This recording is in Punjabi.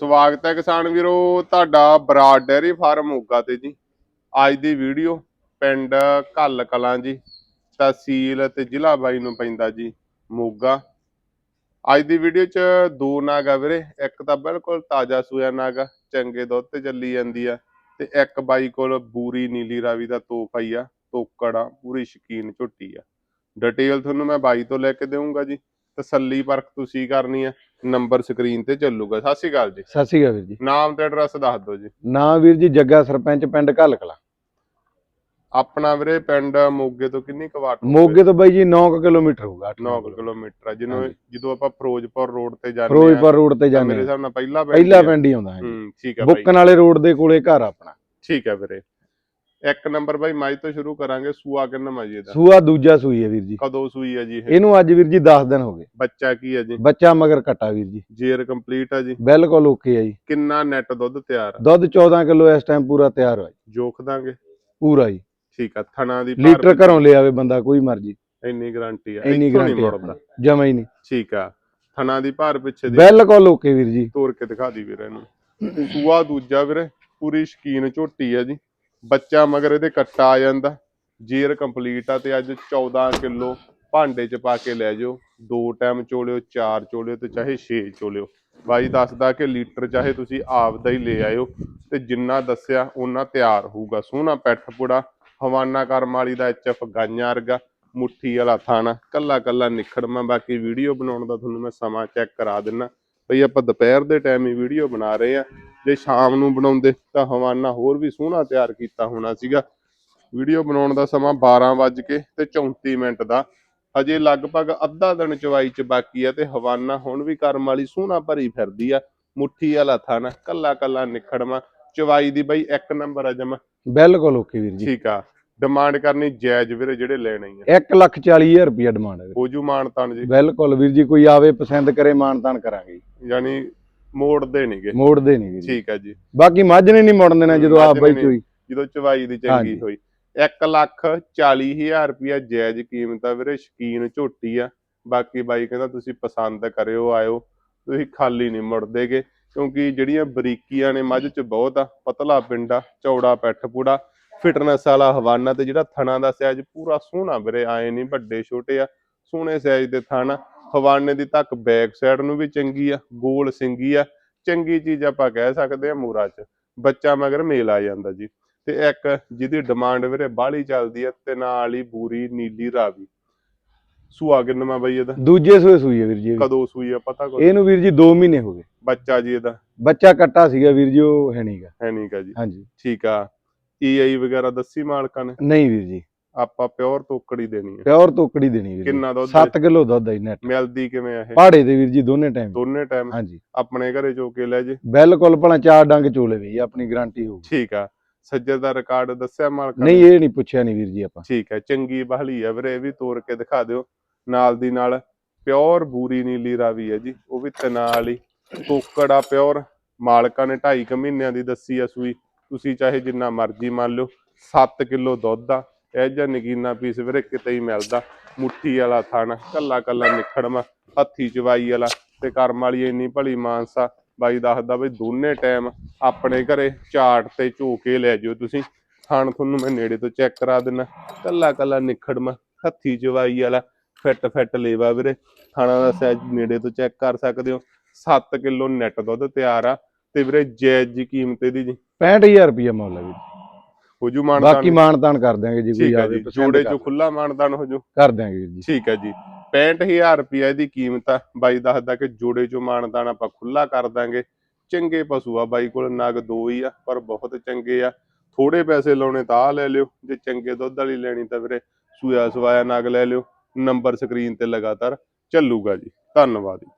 ਸਵਾਗਤ ਹੈ ਕਿਸਾਨ ਵੀਰੋ, ਤੁਹਾਡਾ ਬਰਾਡ ਡੈਰੀ ਫਾਰਮ ਮੋਗਾ ਤੇ ਜੀ। ਅੱਜ ਦੀ ਵੀਡੀਓ ਪਿੰਡ ਘੱਲ ਕਲਾਂ ਜੀ, ਤਹਿਸੀਲ ਤੇ ਜ਼ਿਲ੍ਹਾ ਬਾਈ ਨੂੰ ਪੈਂਦਾ ਜੀ, ਮੋਗਾ। ਅੱਜ ਦੀ ਵੀਡੀਓ 'ਚ ਦੋ ਨਾਗ ਆ ਵੀਰੇ, ਇੱਕ ਤਾਂ ਬਿਲਕੁਲ ਤਾਜ਼ਾ ਸੂਆ ਨਾਗ ਆ, ਚੰਗੇ ਦੁੱਧ ਤੇ ਚੱਲੀ ਜਾਂਦੀ ਆ, ਤੇ ਇੱਕ ਬਾਈ ਕੋਲ ਬੂਰੀ ਨੀਲੀ ਰਾਵੀ ਦਾ ਤੋਪ ਆਈ ਆ, ਤੋਕੜ ਪੂਰੀ ਸ਼ਕੀਨ ਝੋਟੀ ਆ। ਡਿਟੇਲ ਤੁਹਾਨੂੰ ਮੈਂ ਬਾਈ ਤੋਂ ਲੈ ਕੇ ਦੇਵਾਂਗਾ ਜੀ, ਤਸੱਲੀ ਪਰਖ ਤੁਸੀਂ ਕਰਨੀ ਆ। ਨੰਬਰ ਸਕਰੀਨ ਤੇ ਚੱਲੂਗਾ। ਸਤਿ ਸ਼੍ਰੀ ਅਕਾਲ ਜੀ। ਸਤਿ ਸ਼੍ਰੀ ਅਕਾਲ ਵੀਰ ਜੀ। ਨਾਮ ਤੇ ਐਡਰੈਸ ਦੱਸ ਦਿਓ ਜੀ। ਨਾਂ ਵੀਰ ਜੀ ਜੱਗਾ ਸਰਪੰਚ ਪਿੰਡ ਘੱਲ ਕਲਾਂ ਆਪਣਾ ਵੀਰੇ ਪਿੰਡ ਮੋਗੇ ਤੋਂ ਕਿੰਨੀ ਕੁ ਵਾਟ ਮੋਗੇ ਤੋਂ ਬਾਈ ਜੀ 9 ਕਿਲੋਮੀਟਰ ਹੋਊਗਾ 9 ਕਿਲੋਮੀਟਰ। ਆ ਜਿਹਨੂੰ। ਜਦੋਂ ਆਪਾਂ ਫਿਰੋਜ਼ਪੁਰ ਰੋਡ ਤੇ ਜਾਂਦੇ ਫਿਰੋਜ਼ਪੁਰ ਰੋਡ ਤੇ ਜਾਂਦੇ ਮੇਰੇ। ਹਿਸਾਬ ਨਾਲ ਪਹਿਲਾ ਪਿੰਡ ਪਹਿਲਾ ਆ। ਪਿੰਡ ਹੀ ਆਉਂਦਾ ਹੈ ਹੂੰ ਠੀਕ ਆ ਬਾਈ। ਬੁੱਕਣ ਵਾਲੇ ਰੋਡ ਦੇ ਕੋਲੇ ਘਰ ਆਪਣਾ। ਠੀਕ ਆ ਵੀਰੇ। ਇੱਕ ਨੰਬਰ ਬਾਈ ਮਾਈ ਤੋਂ ਸ਼ੁਰੂ ਕਰਾਂਗੇ ਸੂਆ ਕਿੰਨਾ ਮਾਜੀ ਇਹਦਾ। ਸੂਆ ਦੂਜਾ ਸੂਈ ਹੈ ਵੀਰ ਜੀ। ਕਦੋਂ ਸੂਈ ਆ ਜੀ ਇਹ? ਇਹਨੂੰ ਅੱਜ ਵੀਰ ਜੀ 10 ਦਿਨ ਹੋ ਗਏ। ਬੱਚਾ ਕੀ ਆ ਜੀ? ਬੱਚਾ ਮਗਰ ਕੱਟਾ ਵੀਰ ਜੀ। ਜੇਰ ਕੰਪਲੀਟ ਆ ਜੀ? ਬਿਲਕੁਲ ਓਕੇ ਹੈ ਜੀ। ਕਿੰਨਾ ਨੈਟ ਦੁੱਧ ਤਿਆਰ ਆ ਦੁੱਧ 14 ਕਿਲੋ ਇਸ ਟਾਈਮ ਪੂਰਾ ਤਿਆਰ ਹੋਇਆ ਜੀ। ਜੋਖ ਦਾਂਗੇ? ਪੂਰਾ ਜੀ। ਠੀਕ ਆ ਥਣਾ ਦੀ ਲੀਟਰ ਘਰੋਂ ਲੈ ਆਵੇ ਬੰਦਾ ਕੋਈ ਮਰਜ਼ੀ। ਇੰਨੀ ਗਾਰੰਟੀ ਆ। ਇੰਨੀ ਗਰੰਟੀ ਜਮਾ ਹੀ ਨਹੀਂ। ਠੀਕ ਆ ਥਣਾ ਦੀ ਭਾਰ ਪਿੱਛੇ ਦੀ। ਬਿਲਕੁਲ ਓਕੇ ਵੀਰ ਜੀ। ਤੋੜ ਕੇ ਦਿਖਾ ਦੀ ਵੀਰੇ ਇਹਨੂੰ। ਸੂਆ ਦੂਜਾ ਵੀਰੇ ਪੂਰੀ ਸ਼ਕੀਨ ਝੋਟੀ ਆ ਜੀ। ਬੱਚਾ ਮਗਰ ਇਹਦੇ ਕੱਟਾ ਆ ਜਾਂਦਾ। ਜੇਰ ਕੰਪਲੀਟ ਆ ਤੇ ਅੱਜ 14 ਕਿਲੋ ਭਾਂਡੇ ਚ ਪਾ ਕੇ ਲੈ ਜਾਓ। ਦੋ ਟਾਈਮ ਚੋਲਿਓ, ਚਾਰ ਚੋਲਿਓ ਤੇ ਚਾਹੇ ਛੇ ਚੋਲਿਓ। ਬਾਈ ਦੱਸਦਾ ਕਿ ਲੀਟਰ ਚਾਹੇ ਤੁਸੀਂ ਆਪ ਦਾ ਹੀ ਲੈ ਆਇਓ ਤੇ ਜਿੰਨਾ ਦੱਸਿਆ ਉਹਨਾਂ ਤਿਆਰ ਹੋਊਗਾ। ਸੋਹਣਾ ਪੈਠ ਪੁੜਾ, ਹਵਾਨਾ ਕਰਮ ਵਾਲੀ ਦਾ ਐਚਐਫ ਗਾਈਆਂ ਵਰਗਾ, ਮੁੱਠੀ ਵਾਲਾ ਥਾਣਾ। ਕੱਲਾ ਕੱਲਾ ਨਿਖੜਮਾ ਬਾਕੀ ਵੀਡੀਓ ਬਣਾਉਣ ਦਾ ਤੁਹਾਨੂੰ ਮੈਂ ਸਮਾਂ ਚੈੱਕ ਕਰਾ ਦਿੰਨਾ। ਭਈ ਆਪਾਂ ਦੁਪਹਿਰ ਦੇ ਟਾਈਮ ਹੀ ਵੀਡੀਓ ਬਣਾ ਰਹੇ ਆ। ਜੇ ਸ਼ਾਮ ਨੂੰ ਬਣਾਉਂਦੇ ਤਾਂ ਹਵਾਨਾ ਹੋਰ ਵੀ ਸੋਹਣਾ ਤਿਆਰ ਕੀਤਾ ਹੋਣਾ ਸੀਗਾ। ਵੀਡੀਓ ਬਣਾਉਣ ਦਾ ਸਮਾਂ 12 ਵੱਜ ਕੇ ਤੇ 34 ਮਿੰਟ ਦਾ। ਹਜੇ ਲਗਭਗ ਅੱਧਾ ਦਿਨ ਚਵਾਈ ਚ ਬਾਕੀ ਆ ਤੇ ਹਵਾਨਾ ਹੁਣ ਵੀ ਕਰਮ ਵਾਲੀ ਸੋਹਣਾ ਭਰੀ ਫਿਰਦੀ ਆ। ਮੁੱਠੀ ਵਾਲਾ ਥਾਣਾ ਕੱਲਾ ਕੱਲਾ ਨਿਖੜਮਾ ਚਵਾਈ ਦੀ ਬਈ ਇੱਕ ਨੰਬਰ ਆ ਜਮਾ। ਬਿਲਕੁਲ ਓਕੇ ਵੀਰ ਜੀ। ਠੀਕ ਆ। ਡਿਮਾਂਡ ਕਰਨੀ ਜਾਇਜ਼ ਵੀਰੇ ਜਿਹੜੇ ਲੈਣੇ ਆ। 1 ਲੱਖ 40 ਹਜ਼ਾਰ ਰੁਪਇਆ ਡਿਮਾਂਡ ਹੈ ਵੀਰ। ਹੋਜੂ ਮਾਨਤਾਨ ਜੀ। ਬਿਲਕੁਲ ਵੀਰ ਜੀ ਕੋਈ ਆਵੇ ਪਸੰਦ ਕਰੇ ਮਾਨਤਾਨ ਕਰਾਂਗੇ ਜੀ। ਯਾਨੀ ਮੋੜਦੇ ਨਹੀਂਗੇ ਮੋੜਦੇ ਨਹੀਂ ਵੀਰ ਜੀ। ਠੀਕ ਆ ਜੀ। ਬਾਕੀ ਮੱਝ ਨੇ ਨਹੀਂ ਮੋੜਨ ਦੇਣਾ ਜਦੋਂ ਆਪ ਬਾਈ। ਚੋਈ। ਜਦੋਂ ਚਵਾਈ ਦੀ ਚੰਗੀ। ਹੋਈ। 1 ਲੱਖ 40 ਹਜ਼ਾਰ ਰੁਪਇਆ ਜਾਇਜ਼ ਕੀਮਤ ਆ ਵੀਰੇ ਸ਼ਕੀਨ ਝੋਟੀ ਆ। ਬਾਕੀ ਬਾਈ ਕਹਿੰਦਾ ਤੁਸੀਂ ਪਸੰਦ ਕਰਿਓ ਆਇਓ। ਤੁਸੀਂ ਖਾਲੀ ਨਹੀਂ ਮੁੜਦੇਗੇ ਕਿਉਂਕਿ ਜਿਹੜੀਆਂ ਬਰੀਕੀਆਂ ਨੇ ਮੱਝ 'ਚ ਬਹੁਤ ਆ। ਪਤਲਾ ਪਿੰਡਾ ਚੌੜਾ ਪੈਠ ਪੂੜਾ ਫਿਟਨੈਸ ਵਾਲਾ ਹਵਾਨਾ ਤੇ ਜਿਹੜਾ ਥਣਾ ਦਾ ਸਾਈਜ਼ ਪੂਰਾ ਸੋਹਣਾ ਵੀਰੇ ਆਏ ਨਹੀਂ ਵੱਡੇ ਛੋਟੇ ਆ। ਸੋਹਣੇ ਸਾਈਜ਼ ਦੇ ਥਣ ਹਵਾਨੇ ਦੀ ਤੱਕ ਬੈਕ ਸਾਈਡ ਨੂੰ ਵੀ ਚੰਗੀ ਆ ਗੋਲ ਸਿੰਗੀ ਆ। ਚੰਗੀ ਚੀਜ਼ ਆਪਾਂ ਕਹਿ ਸਕਦੇ ਆ ਮੂਰਾ 'ਚ। ਬੱਚਾ ਮਗਰ ਮੇਲ ਆ ਜਾਂਦਾ ਜੀ। ਤੇ ਇੱਕ ਜਿਹਦੀ ਡਿਮਾਂਡ ਵੀਰੇ ਬਾਹਲੀ ਚੱਲਦੀ ਹੈ ਤੇ ਨਾਲ ਹੀ ਬੂਰੀ ਨੀਲੀ ਰਾਵੀ। ਸੂਆ ਕਿੰਨਵਾਂ ਬਈ ਇਹਦਾ? ਦੂਜੇ ਸੂਏ ਸੂਈ ਹੈ ਵੀਰ ਜੀ। ਕਦੋਂ ਸੂਈ ਆ ਪਤਾ ਕੋਈ? ਇਹਨੂੰ ਵੀਰ ਜੀ 2 ਮਹੀਨੇ ਹੋ ਗਏ। ਬੱਚਾ ਜੀ ਇਹਦਾ? ਬੱਚਾ ਕੱਟਾ ਸੀਗਾ ਵੀਰ ਜੀ ਉਹ ਹੈ ਨਹੀਂਗਾ ਹੈ ਨਹੀਂਗਾ ਜੀ। ਹਾਂਜੀ। ਠੀਕ ਆ। ਈਆਈ ਵਗੈਰਾ ਦੱਸੀ ਮਾਲਕਾਂ ਨੇ? ਨਹੀਂ ਵੀਰ ਜੀ। ਆਪਾਂ ਪਿਓਰ ਤੋਕੜੀ ਦੇਣੀ ਹੈ। ਪਿਓਰ ਤੋਕੜੀ ਦੇਣੀ ਵੀਰ ਕਿੰਨਾ ਦੁੱਧ 7 ਕਿਲੋ ਦੁੱਧ ਹੈ ਨੈਟ ਮਿਲਦੀ ਕਿਵੇਂ ਆ ਇਹ? ਪਹਾੜੇ ਦੇ ਵੀਰ ਜੀ ਦੋਨੇ ਟਾਈਮ ਦੋਨੇ ਟਾਈਮ ਹਾਂਜੀ। ਆਪਣੇ ਘਰੇ ਚੋ ਕੇ ਲੈ ਜੇ। ਬਿਲਕੁਲ ਭਲਾ ਚਾਰ ਡੰਗ ਚੋਲੇ ਵੀ ਆਪਣੀ ਗਾਰੰਟੀ ਹੋਊਗੀ। ਠੀਕ ਆ। ਸੱਜਰ ਦਾ ਰਿਕਾਰਡ ਦੱਸਿਆ ਮਾਲਕਾਂ ਨਹੀਂ ਇਹ ਨਹੀਂ ਪੁੱਛਿਆ ਨਹੀਂ ਵੀਰ ਜੀ ਆਪਾਂ। ਠੀਕ ਹੈ ਚੰਗੀ ਬਹਲੀ ਹੈ ਵੀਰੇ ਇਹ ਵੀ ਤੋੜ ਕੇ ਦਿਖਾ ਦਿਓ। ਨਾਲ ਦੀ ਨਾਲ ਪਿਓਰ ਬੂਰੀ ਨੀਲੀ ਰਾਵੀ ਹੈ ਜੀ ਉਹ ਵੀ ਤਨਾ ਵਾਲੀ ਤੋਕੜ ਆ ਪਿਓਰ ਮਾਲਕਾਂ ਨੇ 2.5 ਕੁ ਮਹੀਨਿਆਂ ਦੀ ਦੱਸੀ ਆ ਸੂਈ। ਤੁਸੀਂ ਚਾਹੇ ਜਿੰਨਾ ਮਰਜ਼ੀ ਮੰਨ ਲਓ 7 ਕਿਲੋ ਦੁੱਧ ਆ। ਇਹ ਜਿਹਾ ਨਗੀਨਾ ਪੀਸ ਵੀਰੇ ਕਿਤੇ ਹੀ ਮਿਲਦਾ। ਮੁੱਠੀ ਵਾਲਾ ਥਣ, ਕੱਲਾ ਕੱਲਾ ਨਿਖੜਮਾ, ਹੱਥੀ ਚਵਾਈ ਵਾਲਾ ਤੇ ਕਰਮ ਵਾਲੀ ਇੰਨੀ ਭਲੀ ਮਾਨਸਾ। ਬਾਈ ਦੱਸਦਾ ਬਈ ਦੋਨੇ ਟਾਈਮ ਆਪਣੇ ਘਰੇ ਚਾਟ ਤੇ ਝੋ ਕੇ ਲੈ ਜਿਓ ਤੁਸੀਂ। ਥਣ ਤੁਹਾਨੂੰ ਮੈਂ ਨੇੜੇ ਤੋਂ ਚੈੱਕ ਕਰਾ ਦਿੰਨਾ। ਕੱਲਾ ਕੱਲਾ ਨਿਖੜਮਾ, ਹੱਥੀ ਚਵਾਈ ਵਾਲਾ ਫਿੱਟ ਫਿੱਟ ਲੇਵਾ ਵੀਰੇ। ਥਾਣਾ ਦਾ ਸਾਈਜ਼ ਨੇੜੇ ਤੋਂ ਚੈੱਕ ਕਰ ਸਕਦੇ ਹੋ। 7 ਕਿਲੋ ਨੈਟ ਦੁੱਧ ਤਿਆਰ ਆ। ਤੇ ਵੀਰੇ ਜੈਜ਼ ਜੀ ਕੀਮਤ ਇਹਦੀ ਜੀ। 65000 ਰੁਪਇਆ ਮੁੱਲ ਹੈ ਵੀਰ। ਹੋਜੂ ਮਾਨਦਾਨ ਬਾਕੀ ਮਾਨਤਾਨ ਕਰ ਦਿਆਂਗੇ ਜੀ ਕੋਈ ਹੈ ਆਵੇ ਜੀ ਜੋੜੇ ਚੋਂ ਖੁੱਲਾ ਮਾਨਦਾਨ ਹੋ ਜੂ ਕਰ ਦਿਆਂਗੇ ਜੀ। ਠੀਕ ਹੈ ਜੀ 65000 ਰੁਪਏ ਇਹਦੀ ਕੀਮਤ ਆ। ਬਾਈ ਦੱਸਦਾ ਕਿ ਜੋੜੇ ਚੋਂ ਮਾਨਦਾਨ ਆਪਾਂ ਖੁੱਲਾ ਕਰ ਦਾਂਗੇ ਚੰਗੇ ਪਸ਼ੂ ਆ ਬਾਈ ਕੋਲ ਨਗ ਦੋ ਹੀ ਆ ਪਰ ਬਹੁਤ ਚੰਗੇ ਆ। ਥੋੜੇ ਪੈਸੇ ਲਾਉਣੇ ਤਾਂ ਆ ਲੈ ਲਿਓ ਜੇ ਚੰਗੇ ਦੁੱਧ ਵਾਲੀ ਲੈਣੀ ਤਾਂ ਵੀਰੇ ਸੂਆ ਸਵਾਇਆ ਨਗ ਲੈ ਲਿਓ। ਨੰਬਰ ਸਕਰੀਨ ਤੇ ਲਗਾਤਾਰ ਚੱਲੂਗਾ ਜੀ। ਧੰਨਵਾਦ ਜੀ।